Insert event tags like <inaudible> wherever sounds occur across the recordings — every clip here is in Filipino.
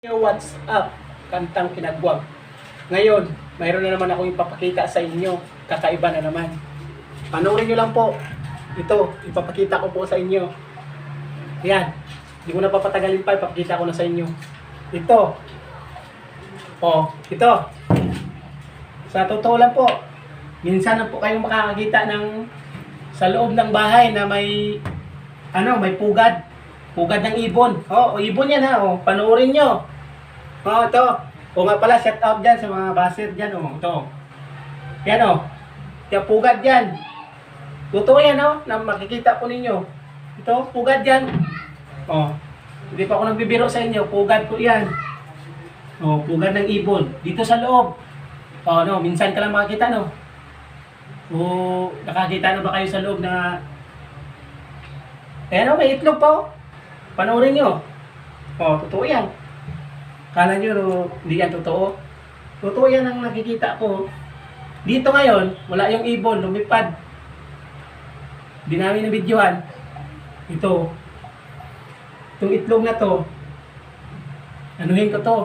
What's up? Kantang kinagwag. Ngayon, mayroon na naman akong ipapakita sa inyo. Kakaiba na naman. Panoorin nyo lang po. Ito, ipapakita ko po sa inyo. Yan. Hindi ko na papatagalin pa, ipapakita ko na sa inyo. Ito. Oh, ito. Sa totoo lang po, minsan na po kayong makakakita ng sa loob ng bahay na may ano, may pugad. Pugad ng ibon. Oh, ibon yan ha. Oh, panoorin nyo. Oh, ito. O nga pala, shout out dyan sa mga baser dyan. Oh, ito. Yan oh. Yung pugad dyan. Totoo yan oh, na makikita po ninyo. Ito, pugad dyan. Oh, hindi pa ako nagbibiro sa inyo. Pugad po yan. Oh, pugad ng ibon. Dito sa loob. Oh, no, minsan ka lang makakita, no? O, nakakita na ba kayo sa loob na Ayan o, may itlog pa o. Panoorin nyo. O, totoo yan. Kala nyo, no, hindi yan totoo. Totoo yan ang nakikita ko. Dito ngayon, wala yung ibon, lumipad. Di namin nabidyohan. Ito. Itong itlog na to. Anuhin ko to.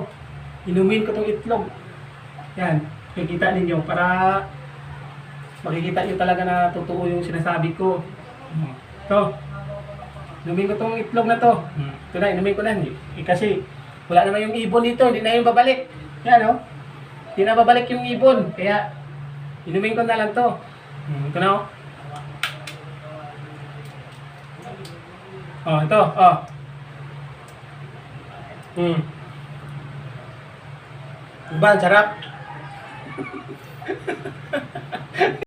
Inumin ko tong itlog. Yan. Kikita ninyo para makikita nyo talaga na totoo yung sinasabi ko. Ito. Inumin ko tong itlog na to. Ito na, inumin ko na. Eh, kasi wala naman yung ibon dito. Hindi na yung babalik. Yan o. Hindi na babalik yung ibon. Kaya inumin ko na lang to. Hmm, Ito na o. Oh, ito. Oh. Hmm. Diba, sarap? <laughs>